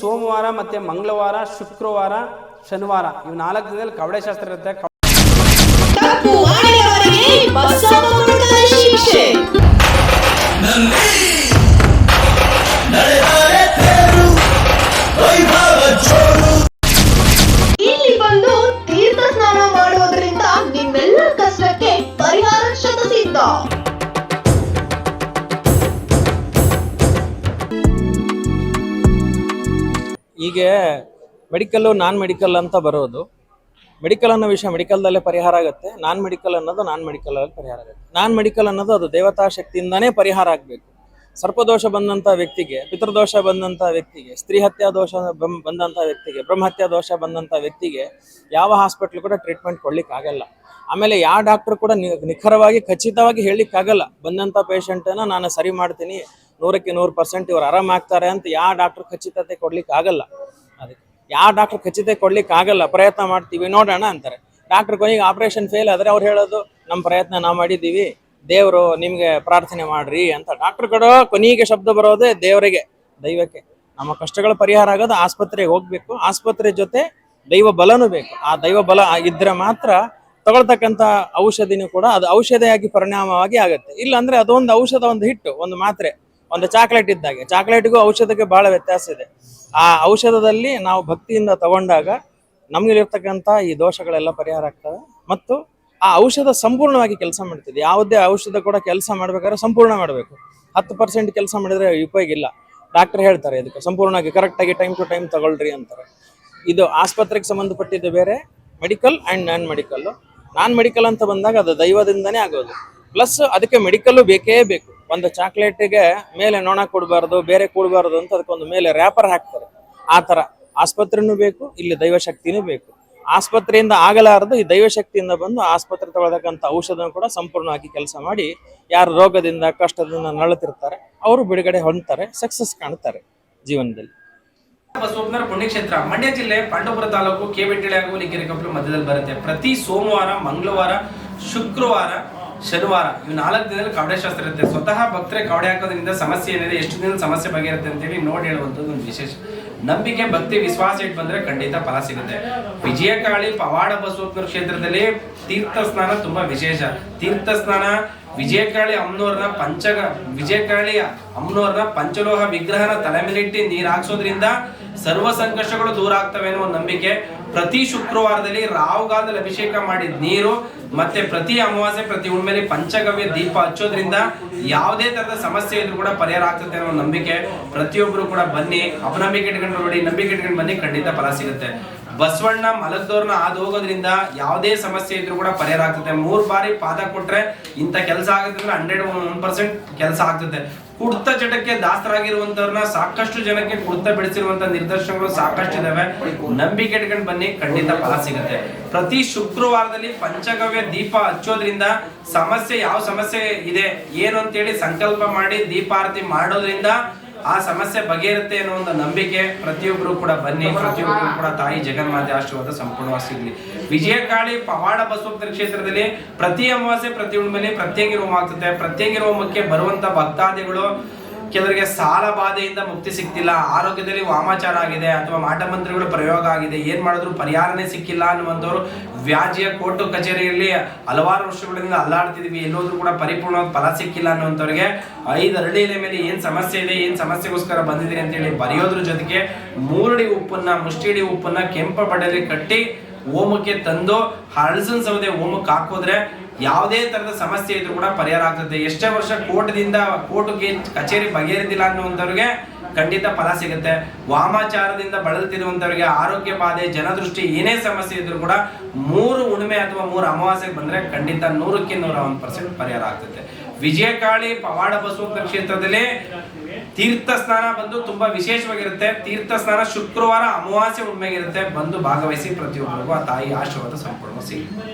ಸೋಮವಾರ ಮತ್ತೆ ಮಂಗಳವಾರ ಶುಕ್ರವಾರ ಶನಿವಾರ ಇವು ನಾಲ್ಕು ದಿನದಲ್ಲಿ ಕವಡೆ ಶಾಸ್ತ್ರ ಇರುತ್ತೆ. ಈಗ ಮೆಡಿಕಲ್ಲು ನಾನ್ ಮೆಡಿಕಲ್ ಅಂತ ಬರೋದು. ಮೆಡಿಕಲ್ ಅನ್ನೋ ವಿಷಯ ಮೆಡಿಕಲ್ದಲ್ಲೇ ಪರಿಹಾರ ಆಗುತ್ತೆ. ನಾನ್ ಮೆಡಿಕಲ್ ಅನ್ನೋದು ನಾನ್ ಮೆಡಿಕಲ್ ಅಲ್ಲಿ ಪರಿಹಾರ ಆಗುತ್ತೆ. ನಾನ್ ಮೆಡಿಕಲ್ ಅನ್ನೋದು ಅದು ದೇವತಾ ಶಕ್ತಿಯಿಂದಾನೇ ಪರಿಹಾರ ಆಗಬೇಕು. ಸರ್ಪದೋಷ ಬಂದಂಥ ವ್ಯಕ್ತಿಗೆ, ಪಿತೃದೋಷ ಬಂದಂಥ ವ್ಯಕ್ತಿಗೆ, ಸ್ತ್ರೀ ಹತ್ಯಾ ದೋಷ ಬಂದಂಥ ವ್ಯಕ್ತಿಗೆ ಬ್ರಹ್ಮಹತ್ಯಾ ದೋಷ ಬಂದಂಥ ವ್ಯಕ್ತಿಗೆ ಯಾವ ಹಾಸ್ಪಿಟ್ಲ್ ಕೂಡ ಟ್ರೀಟ್ಮೆಂಟ್ ಕೊಡ್ಲಿಕ್ಕೆ ಆಗಲ್ಲ. ಆಮೇಲೆ ಯಾವ ಡಾಕ್ಟರ್ ಕೂಡ ನಿಖರವಾಗಿ ಖಚಿತವಾಗಿ ಹೇಳಲಿಕ್ಕಾಗಲ್ಲ ಬಂದಂಥ ಪೇಷಂಟನ್ನು ನಾನು ಸರಿ ಮಾಡ್ತೀನಿ ನೂರಕ್ಕೆ ನೂರು ಪರ್ಸೆಂಟ್ ಇವ್ರು ಆರಾಮಾಗ್ತಾರೆ ಅಂತ ಯಾವ ಡಾಕ್ಟರ್ ಖಚಿತತೆ ಕೊಡ್ಲಿಕ್ಕೆ ಆಗಲ್ಲ. ಅದಕ್ಕೆ ಯಾವ ಡಾಕ್ಟರ್ ಖಚಿತತೆ ಕೊಡ್ಲಿಕ್ಕೆ ಆಗಲ್ಲ. ಪ್ರಯತ್ನ ಮಾಡ್ತೀವಿ. ನೋಡೋಣ ಅಂತಾರೆ. ಡಾಕ್ಟರ್ ಕೊನೆಗೆ ಆಪರೇಷನ್ ಫೇಲ್ ಆದ್ರೆ ಅವ್ರು ಹೇಳೋದು ನಮ್ಮ ಪ್ರಯತ್ನ ನಾವು ಮಾಡಿದ್ದೀವಿ. ದೇವರು ನಿಮ್ಗೆ ಪ್ರಾರ್ಥನೆ ಮಾಡ್ರಿ ಅಂತ. ಡಾಕ್ಟರ್ ಕಡೆ ಕೊನೆಗೆ ಶಬ್ದ ಬರೋದೇ ದೇವರಿಗೆ, ದೈವಕ್ಕೆ. ನಮ್ಮ ಕಷ್ಟಗಳ ಪರಿಹಾರ ಆಗೋದು ಆಸ್ಪತ್ರೆಗೆ ಹೋಗ್ಬೇಕು. ಆಸ್ಪತ್ರೆ ಜೊತೆ ದೈವ ಬಲನೂ ಬೇಕು. ಆ ದೈವ ಬಲ ಇದ್ರೆ ಮಾತ್ರ ತಗೊಳ್ತಕ್ಕಂಥ ಔಷಧಿನೂ ಕೂಡ ಅದು ಔಷಧಿಯಾಗಿ ಪರಿಣಾಮವಾಗಿ ಆಗುತ್ತೆ. ಇಲ್ಲಾಂದ್ರೆ ಅದೊಂದು ಔಷಧ, ಒಂದು ಹಿಟ್ಟು, ಒಂದು ಮಾತ್ರೆ. ಒಂದು ಚಾಕ್ಲೇಟ್ ಇದ್ದಾಗೆ. ಚಾಕ್ಲೇಟ್ಗೂ ಔಷಧಕ್ಕೆ ಬಹಳ ವ್ಯತ್ಯಾಸ ಇದೆ. ಆ ಔಷಧದಲ್ಲಿ ನಾವು ಭಕ್ತಿಯಿಂದ ತಗೊಂಡಾಗ ನಮಗಿರ್ತಕ್ಕಂಥ ಈ ದೋಷಗಳೆಲ್ಲ ಪರಿಹಾರ ಆಗ್ತವೆ. ಮತ್ತು ಆ ಔಷಧ ಸಂಪೂರ್ಣವಾಗಿ ಕೆಲಸ ಮಾಡ್ತಿದೆ. ಯಾವುದೇ ಔಷಧ ಕೂಡ ಕೆಲಸ ಮಾಡ್ಬೇಕಾದ್ರೆ ಸಂಪೂರ್ಣ ಮಾಡಬೇಕು. ಹತ್ತು ಪರ್ಸೆಂಟ್ ಕೆಲಸ ಮಾಡಿದ್ರೆ ಉಪಯೋಗ ಇಲ್ಲ. ಡಾಕ್ಟರ್ ಹೇಳ್ತಾರೆ ಇದಕ್ಕೆ, ಸಂಪೂರ್ಣವಾಗಿ ಕರೆಕ್ಟಾಗಿ ಟೈಮ್ ಟು ಟೈಮ್ ತಗೊಳ್ರಿ ಅಂತಾರೆ. ಇದು ಆಸ್ಪತ್ರೆಗೆ ಸಂಬಂಧಪಟ್ಟಿದ್ದು ಬೇರೆ medical and non medical non medical ಅಂತ ಬಂದಾಗ ಅದು ದೈವದಿಂದನೇ ಆಗೋದು. ಪ್ಲಸ್ ಅದಕ್ಕೆ ಮೆಡಿಕಲ್ಲು ಬೇಕೇ ಬೇಕು. ಒಂದು ಚಾಕ್ಲೇಟಿಗೆ ಮೇಲೆ ನೊಣ ಕೊಡಬಾರ್ದು, ಬೇರೆ ಕೊಡಬಾರ್ದು ಅಂತ ಅದಕ್ಕೊಂದು ಮೇಲೆ ರ್ಯಾಪರ್ ಹಾಕ್ತಾರೆ. ಆ ಥರ ಆಸ್ಪತ್ರೆನೂ ಬೇಕು, ಇಲ್ಲಿ ದೈವಶಕ್ತಿನೂ ಬೇಕು. ಆಸ್ಪತ್ರೆಯಿಂದ ಆಗಲಾರದು ಈ ದೈವಶಕ್ತಿಯಿಂದ ಬಂದು ಆಸ್ಪತ್ರೆ ತಗೊಳ್ತಕ್ಕಂಥ ಔಷಧನ ಕೂಡ ಸಂಪೂರ್ಣವಾಗಿ ಕೆಲಸ ಮಾಡಿ, ಯಾರು ರೋಗದಿಂದ, ಕಷ್ಟದಿಂದ ನಳತಿರ್ತಾರೆ ಅವರು ಬಿಡುಗಡೆ ಹೊಂದ್ತಾರೆ ಸಕ್ಸಸ್ ಕಾಣ್ತಾರೆ ಜೀವನದಲ್ಲಿ. ಬಸವಪ್ಪನವರ ಪುಣ್ಯಕ್ಷೇತ್ರ, ಮಂಡ್ಯ ಜಿಲ್ಲೆ ಪಾಂಡವಪುರ ತಾಲೂಕು ಕೆಬೆಟ್ಟಿಳೆ ಹಾಗೂ ಮಧ್ಯದಲ್ಲಿ ಬರುತ್ತೆ. ಪ್ರತಿ ಸೋಮವಾರ, ಮಂಗಳವಾರ, ಶುಕ್ರವಾರ ಶನಿವಾರ. ಇವು ನಾಲ್ಕು ದಿನದಲ್ಲಿ ಕವಡೆ ಶಾಸ್ತ್ರ ಇರುತ್ತೆ. ಸ್ವತಃ ಭಕ್ತರೇ ಕವಡೆ ಹಾಕೋದ್ರಿಂದ ಸಮಸ್ಯೆ ಏನಿದೆ, ಎಷ್ಟು ದಿನ ಸಮಸ್ಯೆ ಬಗೆಯಿರುತ್ತೆ ಅಂತೇಳಿ ನೋಡಿ ಹೇಳುವಂಥದ್ದು ಒಂದು ವಿಶೇಷ. ನಂಬಿಕೆ, ಭಕ್ತಿ, ವಿಶ್ವಾಸ ಇಟ್ಟು ಬಂದ್ರೆ ಖಂಡಿತ ಫಲ ಸಿಗುತ್ತೆ. ವಿಜಯಕಾಳಿ ಪವಾಡ ಬಸವಪ್ಪನ ಕ್ಷೇತ್ರದಲ್ಲಿ ತೀರ್ಥ ಸ್ನಾನ ತುಂಬಾ ವಿಶೇಷ. ತೀರ್ಥ ಸ್ನಾನ ವಿಜಯಕಾಳಿ ಅಮ್ಮನವ್ರನ್ನ ಪಂಚಗ, ವಿಜಯಕಾಳಿ ಅಮ್ನೋರ್ನ ಪಂಚಲೋಹ ವಿಗ್ರಹನ ತಲೆ ಮೇಲಿಟ್ಟು ನೀರ್ ಹಾಕ್ಸೋದ್ರಿಂದ ಸರ್ವ ಸಂಕಷ್ಟಗಳು ದೂರ ಆಗ್ತವೆ ಅನ್ನೋ ಒಂದು ನಂಬಿಕೆ. ಪ್ರತಿ ಶುಕ್ರವಾರದಲ್ಲಿ ರಾಹುಗಾಲದಲ್ಲಿ ಅಭಿಷೇಕ ಮಾಡಿದ ನೀರು ಮತ್ತೆ ಪ್ರತಿ ಅಮಾವಾಸ್ಯೆ, ಪ್ರತಿ ಹುಣ್ಮೇಲೆ ಪಂಚಗವ್ಯ ದೀಪ ಹಚ್ಚೋದ್ರಿಂದ ಯಾವುದೇ ತರದ ಸಮಸ್ಯೆ ಇದ್ರೂ ಕೂಡ ಪರಿಹಾರ ಆಗ್ತದೆ ಅನ್ನೋ ನಂಬಿಕೆ ಪ್ರತಿಯೊಬ್ಬರು ಕೂಡ ಬನ್ನಿ. ಅಪನಂಬಿಕೆ ಇಟ್ಕೊಂಡು ನೋಡಿ, ನಂಬಿಕೆ ಇಟ್ಕೊಂಡು ಬನ್ನಿ, ಖಂಡಿತ ಫಲ ಸಿಗುತ್ತೆ. ಬಸವಣ್ಣ ಮಲಗದೋರ್ನ ಹಾದು ಹೋಗೋದ್ರಿಂದ ಯಾವುದೇ ಸಮಸ್ಯೆ ಇದ್ರೂ ಕೂಡ ಪರಿಹಾರ ಆಗ್ತದೆ. ಮೂರು ಬಾರಿ ಪಾದ ಕೊಟ್ರೆ ಇಂಥ ಕೆಲಸ ಆಗುತ್ತೆ ಅಂದ್ರೆ ಹಂಡ್ರೆಡ್ ಒನ್ ಪರ್ಸೆಂಟ್ ಕೆಲಸ ಆಗ್ತದೆ. ಕುಡ್ತ ಚಟಕ್ಕೆ ದಾಸರಾಗಿರುವಂತವ್ರನ್ನ ಸಾಕಷ್ಟು ಜನಕ್ಕೆ ಕುಡ್ತ ಬೆಳೆಸಿರುವಂತ ನಿದರ್ಶನಗಳು ಸಾಕಷ್ಟು ಇದಾವೆ ನಂಬಿಕೆ ಇಟ್ಕೊಂಡು ಬನ್ನಿ, ಖಂಡಿತ ಫಲ ಸಿಗುತ್ತೆ. ಪ್ರತಿ ಶುಕ್ರವಾರದಲ್ಲಿ ಪಂಚಗವ್ಯ ದೀಪ ಹಚ್ಚೋದ್ರಿಂದ ಸಮಸ್ಯೆ, ಯಾವ ಸಮಸ್ಯೆ ಇದೆ, ಏನು ಅಂತೇಳಿ ಸಂಕಲ್ಪ ಮಾಡಿ ದೀಪಾರತಿ ಮಾಡೋದ್ರಿಂದ ಆ ಸಮಸ್ಯೆ ಬಗೆಯಿರುತ್ತೆ ಅನ್ನೋ ಒಂದು ನಂಬಿಕೆ ಪ್ರತಿಯೊಬ್ಬರು ಕೂಡ ಬನ್ನಿ. ಪ್ರತಿಯೊಬ್ಬರು ಕೂಡ ತಾಯಿ ಜಗನ್ಮಾತೆ ಆಶೀರ್ವಾದ ಸಂಪೂರ್ಣವಾಗಿ ಸಿಗಲಿ. ವಿಜಯಕಾಳಿ ಪವಾಡ ಬಸವೋತ್ತರ ಕ್ಷೇತ್ರದಲ್ಲಿ. ಪ್ರತಿ ಅಮಾವಾಸ್ಯೆ, ಪ್ರತಿ ಹುಣ್ಣಿಮೆಯಲ್ಲಿ ಪ್ರತ್ಯೇಕ ರೋಮ ಆಗ್ತದೆ. ಪ್ರತ್ಯೇಕ ರೋಮಕ್ಕೆ ಬರುವಂತ ಭಕ್ತಾದಿಗಳು ಕೆಲವರಿಗೆ ಸಾಲ ಬಾಧೆಯಿಂದ ಮುಕ್ತಿ ಸಿಗ್ತಿಲ್ಲ. ಆರೋಗ್ಯದಲ್ಲಿ ವಾಮಾಚಾರ ಆಗಿದೆ ಅಥವಾ ಮಾಟಮಂತ್ರಗಳು ಪ್ರಯೋಗ ಆಗಿದೆ. ಏನ್ ಮಾಡಿದ್ರು ಪರಿಹಾರನೇ ಸಿಕ್ಕಿಲ್ಲ ಅನ್ನುವಂಥವ್ರು ವ್ಯಾಜ್ಯ ಕೋರ್ಟು ಕಚೇರಿಯಲ್ಲಿ ಹಲವಾರು ವರ್ಷಗಳಿಂದ ಅಲ್ಲಾಡ್ತಿದ್ವಿ. ಎಲ್ಲೋದ್ರೂ ಕೂಡ ಪರಿಪೂರ್ಣ ಫಲ ಸಿಕ್ಕಿಲ್ಲ ಅನ್ನುವಂಥವ್ರಿಗೆ ಐದು ಅರಳಿ ಎಲೆ ಮೇಲೆ ಏನು ಸಮಸ್ಯೆ ಇದೆ, ಏನು ಸಮಸ್ಯೆಗೋಸ್ಕರ ಬಂದಿದ್ದೀರಿ ಅಂತೇಳಿ ಬರೆಯೋದ್ರ ಜೊತೆಗೆ ಮೂರಡಿ ಉಪ್ಪನ್ನ, ಮುಷ್ಟಿಡಿ ಉಪ್ಪನ್ನ ಕೆಂಪ ಬಡಲಿ ಕಟ್ಟಿ ಓಮಕ್ಕೆ ತಂದು ಹಳಸನ್ ಸೌದೆ ಹೋಮಕ್ಕೆ ಹಾಕೋದ್ರೆ ಯಾವುದೇ ತರದ ಸಮಸ್ಯೆ ಇದ್ರೂ ಕೂಡ ಪರಿಹಾರ ಆಗ್ತದೆ. ಎಷ್ಟೇ ವರ್ಷ ಕೋರ್ಟ್ದಿಂದ, ಕೋರ್ಟ್ಗೆ ಕಚೇರಿ ಬಗೆಹರಿದಿಲ್ಲ ಅನ್ನುವಂಥವ್ರಿಗೆ ಖಂಡಿತ ಫಲ ಸಿಗುತ್ತೆ. ವಾಮಾಚಾರದಿಂದ ಬಳಲುತ್ತಿರುವಂತವರಿಗೆ ಆರೋಗ್ಯ ಬಾಧೆ, ಜನದೃಷ್ಟಿ ಏನೇ ಸಮಸ್ಯೆ ಇದ್ರೂ ಕೂಡ ಮೂರು ಉಣಿಮೆ ಅಥವಾ ಮೂರು ಅಮಾವಾಸ್ಯೆಗೆ ಬಂದ್ರೆ ಖಂಡಿತ ನೂರಕ್ಕೆ ನೂರ ಒಂದು ಪರ್ಸೆಂಟ್ ಪರಿಹಾರ ಆಗ್ತದೆ. ವಿಜಯಕಾಳಿ ಪವಾಡ ಬಸವ ಕ್ಷೇತ್ರದಲ್ಲಿ ತೀರ್ಥ ಸ್ನಾನ ಬಂದು ತುಂಬಾ ವಿಶೇಷವಾಗಿರುತ್ತೆ. ತೀರ್ಥ ಸ್ನಾನ ಶುಕ್ರವಾರ ಅಮಾವಾಸ್ಯೆ ಉಣ್ಮೆಗಿರುತ್ತೆ ಬಂದು ಭಾಗವಹಿಸಿ ಪ್ರತಿಯೊಬ್ಬರಿಗೂ ಆ ತಾಯಿ ಆಶೀರ್ವಾದ ಸಂಪೂರ್ಣ ಸಿಗುತ್ತೆ.